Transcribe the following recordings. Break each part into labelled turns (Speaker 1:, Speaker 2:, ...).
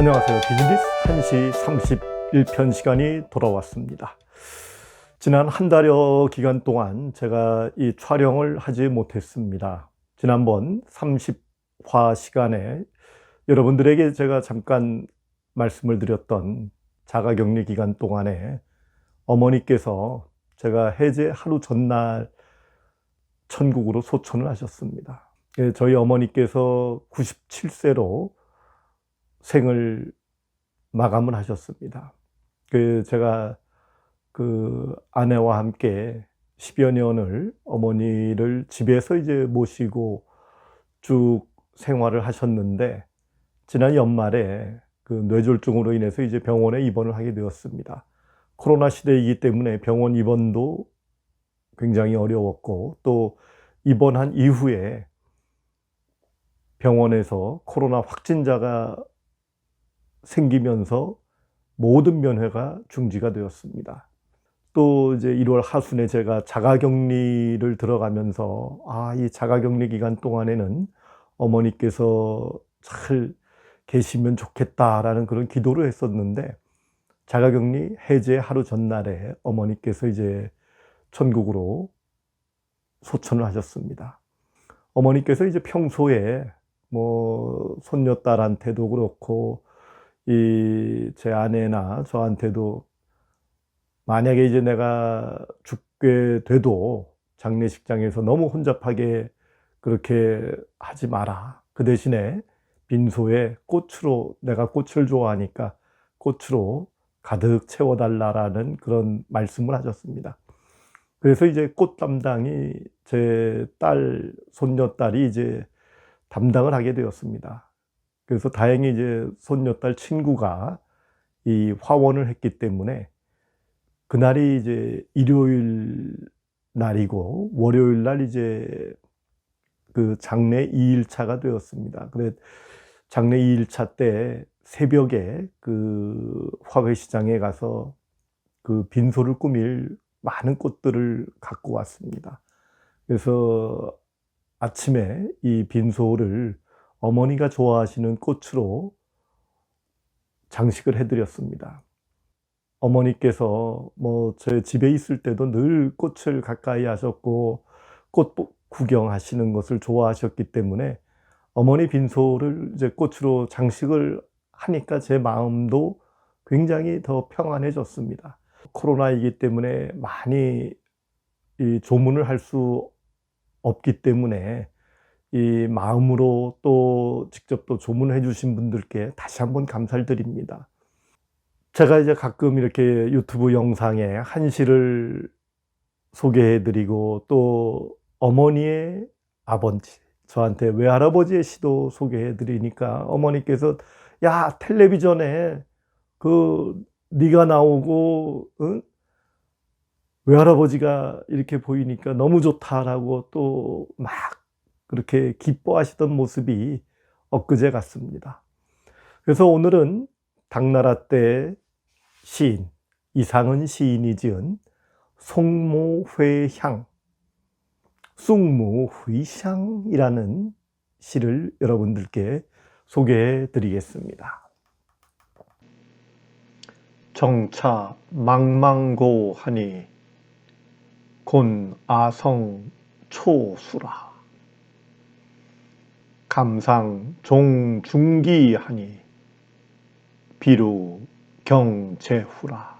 Speaker 1: 안녕하세요. 비즈니스 1시 31편 시간이 돌아왔습니다. 지난 한 달여 기간 동안 제가 이 촬영을 하지 못했습니다. 지난번 30화 시간에 여러분들에게 제가 잠깐 말씀을 드렸던 자가 격리 기간 동안에 어머니께서 제가 해제 하루 전날 천국으로 소천을 하셨습니다. 예, 저희 어머니께서 97세로 생을 마감을 하셨습니다. 그 제가 그 아내와 함께 10여 년을 어머니를 집에서 이제 모시고 쭉 생활을 하셨는데 지난 연말에 그 뇌졸중으로 인해서 이제 병원에 입원을 하게 되었습니다. 코로나 시대이기 때문에 병원 입원도 굉장히 어려웠고 또 입원한 이후에 병원에서 코로나 확진자가 생기면서 모든 면회가 중지가 되었습니다. 또 이제 1월 하순에 제가 자가격리를 들어가면서 아, 이 자가격리 기간 동안에는 어머니께서 잘 계시면 좋겠다라는 그런 기도를 했었는데 자가격리 해제 하루 전날에 어머니께서 이제 천국으로 소천을 하셨습니다. 어머니께서 이제 평소에 뭐 손녀딸한테도 그렇고 이 제 아내나 저한테도 만약에 이제 내가 죽게 돼도 장례식장에서 너무 혼잡하게 그렇게 하지 마라. 그 대신에 빈소에 꽃으로 내가 꽃을 좋아하니까 꽃으로 가득 채워달라라는 그런 말씀을 하셨습니다. 그래서 이제 꽃 담당이 제 딸, 손녀딸이 이제 담당을 하게 되었습니다. 그래서 다행히 이제 손녀딸 친구가 이 화원을 했기 때문에 그날이 이제 일요일 날이고 월요일 날 이제 그 장례 2일차가 되었습니다. 그래 장례 2일차 때 새벽에 그 화훼시장에 가서 그 빈소를 꾸밀 많은 꽃들을 갖고 왔습니다. 그래서 아침에 이 빈소를 어머니가 좋아하시는 꽃으로 장식을 해드렸습니다. 어머니께서 뭐 제 집에 있을 때도 늘 꽃을 가까이 하셨고 꽃 구경하시는 것을 좋아하셨기 때문에 어머니 빈소를 이제 꽃으로 장식을 하니까 제 마음도 굉장히 더 평안해졌습니다. 코로나이기 때문에 많이 이 조문을 할 수 없기 때문에 이 마음으로 또 직접 또 조문해 주신 분들께 다시 한번 감사를 드립니다. 제가 이제 가끔 이렇게 유튜브 영상에 한시를 소개해 드리고 또 어머니의 아버지, 저한테 외할아버지의 시도 소개해 드리니까 어머니께서 야, 텔레비전에 그 네가 나오고 응? 외할아버지가 이렇게 보이니까 너무 좋다라고 또 막 그렇게 기뻐하시던 모습이 엊그제 같습니다. 그래서 오늘은 당나라 때 시인 이상은 시인이 지은 송모회향 숭무회향이라는 시를 여러분들께 소개해 드리겠습니다. 정차 망망고하니 곤 아성 초수라 감상 종중기하니 비루 경제후라.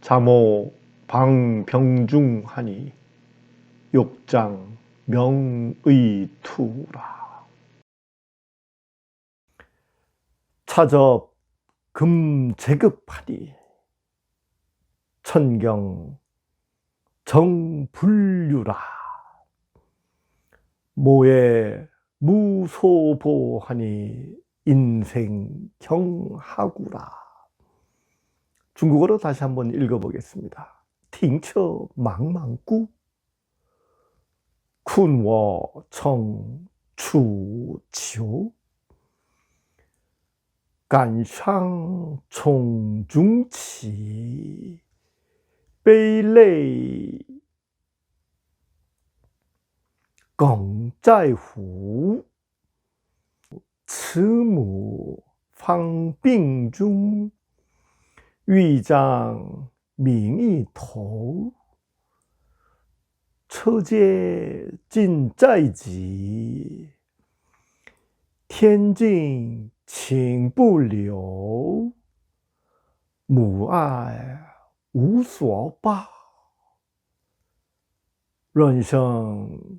Speaker 1: 자모 방병중하니 욕장 명의투라. 차접 금제급하니 천경 정불류라 모에 무소보하니 인생경하구라. 중국어로 다시 한번 읽어보겠습니다. 팅처 망망구 쿤워 청추치오 간상 총중치 베이레이 更在乎慈母方病中，欲将名一头。车接近在即，天尽情不留。母爱无所报，人生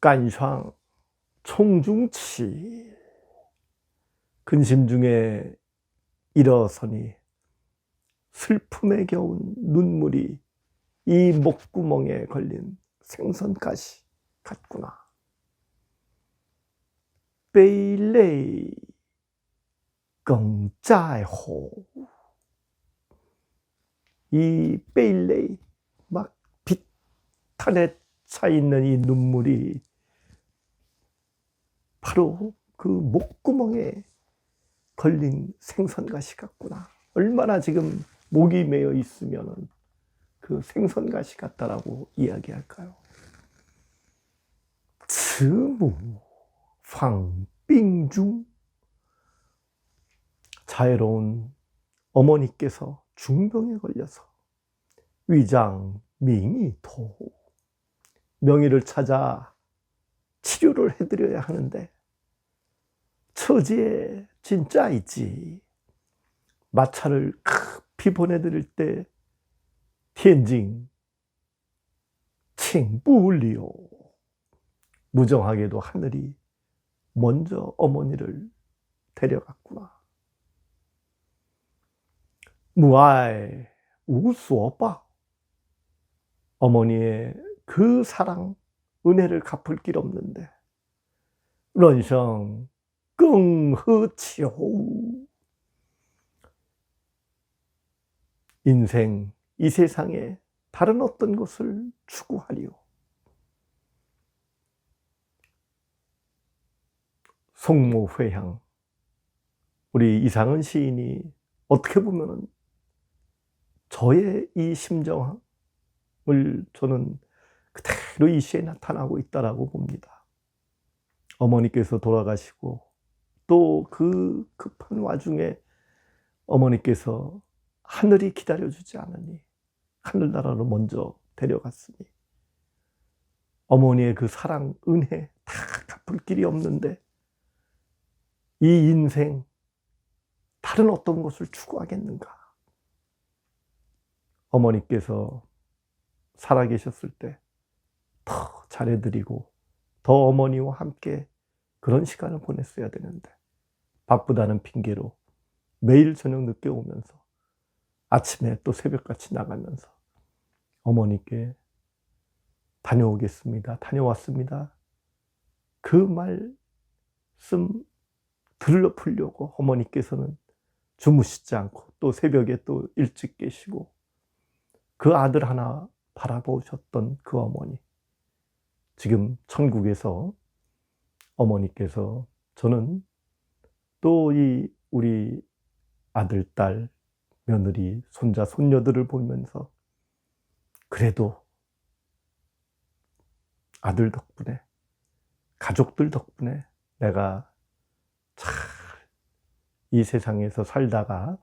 Speaker 1: 깐샹 총중치 근심 중에 일어서니 슬픔에 겨운 눈물이 이 목구멍에 걸린 생선가시 같구나. 베일레이 껑짜이호 이 베일레이 막 비탄에 차 있는 이 눈물이 바로 그 목구멍에 걸린 생선가시 같구나. 얼마나 지금 목이 메어 있으면은 그 생선가시 같다라고 이야기할까요? 慈母访病중 자애로운 어머니께서 중병에 걸려서 위장 명의 도 명의를 찾아 치료를 해드려야 하는데 처지에 진짜 있지. 마차를 급히 보내드릴 때 텐징 칭부리오 무정하게도 하늘이 먼저 어머니를 데려갔구나. 무아이 우수어빠 어머니의 그 사랑 은혜를 갚을 길 없는데. 런성 끙흐치호 인생 이 세상에 다른 어떤 것을 추구하리요. 송모회향. 우리 이상은 시인이 어떻게 보면은 저의 이 심정을 저는 그대로 이 시에 나타나고 있다라고 봅니다. 어머니께서 돌아가시고 또 그 급한 와중에 어머니께서 하늘이 기다려주지 않으니 하늘나라로 먼저 데려갔으니 어머니의 그 사랑, 은혜 다 갚을 길이 없는데 이 인생 다른 어떤 것을 추구하겠는가? 어머니께서 살아계셨을 때 더 잘해드리고 더 어머니와 함께 그런 시간을 보냈어야 되는데 바쁘다는 핑계로 매일 저녁 늦게 오면서 아침에 또 새벽같이 나가면서 어머니께 다녀오겠습니다. 다녀왔습니다. 그 말씀 들러 풀려고 어머니께서는 주무시지 않고 또 새벽에 또 일찍 계시고 그 아들 하나 바라보셨던 그 어머니. 지금 천국에서 어머니께서 저는 또 이 우리 아들, 딸, 며느리, 손자, 손녀들을 보면서 그래도 아들 덕분에, 가족들 덕분에 내가 잘이 세상에서 살다가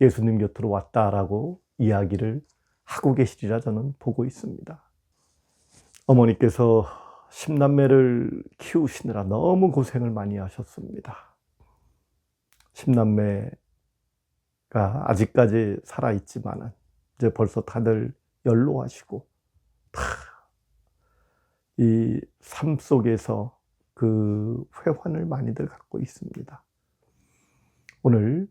Speaker 1: 예수님 곁으로 왔다라고 이야기를 하고 계시리라 저는 보고 있습니다. 어머니께서 십남매를 키우시느라 너무 고생을 많이 하셨습니다. 십남매가 아직까지 살아있지만은 이제 벌써 다들 연로하시고 다 이 삶 속에서 그 회환을 많이들 갖고 있습니다. 오늘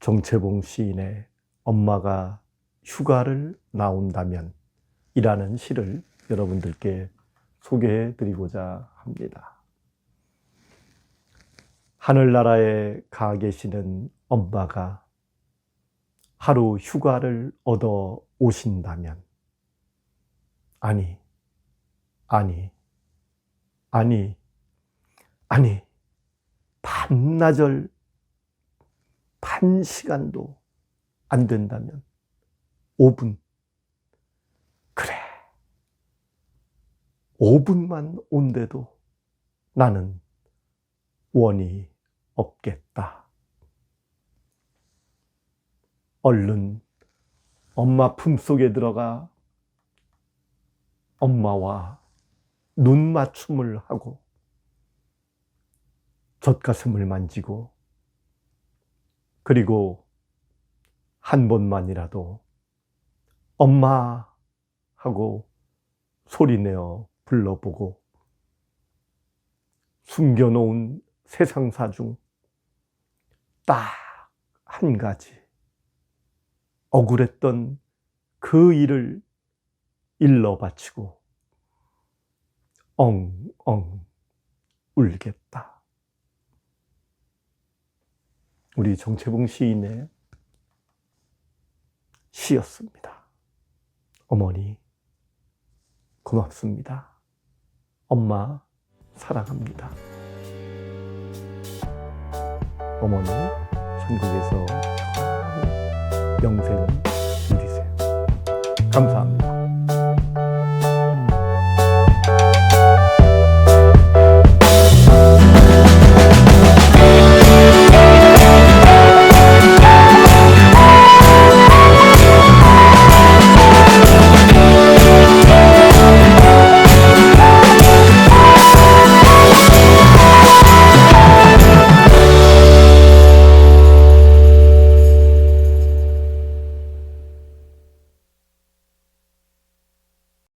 Speaker 1: 정채봉 시인의 엄마가 휴가를 나온다면 이라는 시를 여러분들께 소개해 드리고자 합니다. 하늘나라에 가 계시는 엄마가 하루 휴가를 얻어 오신다면, 아니, 아니, 아니, 아니, 반나절, 반 시간도 안 된다면, 5분. 그래. 5분만 온데도 나는 원이 없겠다. 얼른 엄마 품속에 들어가 엄마와 눈 맞춤을 하고 젖가슴을 만지고 그리고 한 번만이라도 엄마 하고 소리내어 불러보고 숨겨놓은 세상사 중 딱 한 가지 억울했던 그 일을 일러 바치고 엉엉 울겠다. 우리 정채봉 시인의 시였습니다. 어머니, 고맙습니다. 엄마, 사랑합니다. 어머니, 천국에서 영생 누리세요. 감사합니다.